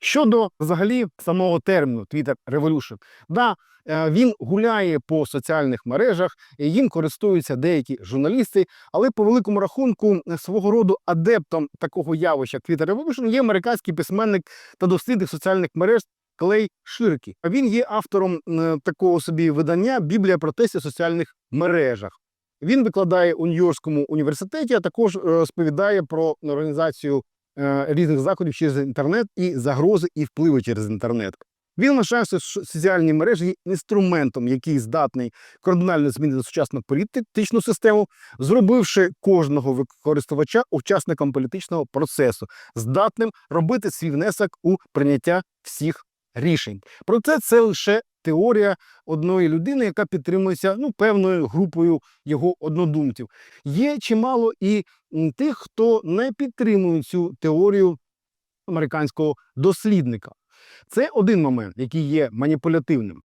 Щодо взагалі самого терміну Twitter Revolution, да, е, він гуляє по соціальних мережах, їм користуються деякі журналісти, але по великому рахунку е, свого роду адептом такого явища Twitter Revolution є американський письменник та дослідник соціальних мереж Клей Ширкі. Він є автором е, такого собі видання Біблія протестів в соціальних мережах. Він викладає у Нью-Йоркському університеті, а також розповідає про організацію різних заходів через інтернет і загрози і впливи через інтернет. Він вважає, соціальні мережі інструментом, який здатний кардинально змінити сучасну політичну систему, зробивши кожного користувача учасником політичного процесу, здатним робити свій внесок у прийняття всіх рішень. Проте це лише теорія одної людини, яка підтримується ну, певною групою його однодумців. Є чимало і тих, хто не підтримує цю теорію американського дослідника. Це один момент, який є маніпулятивним.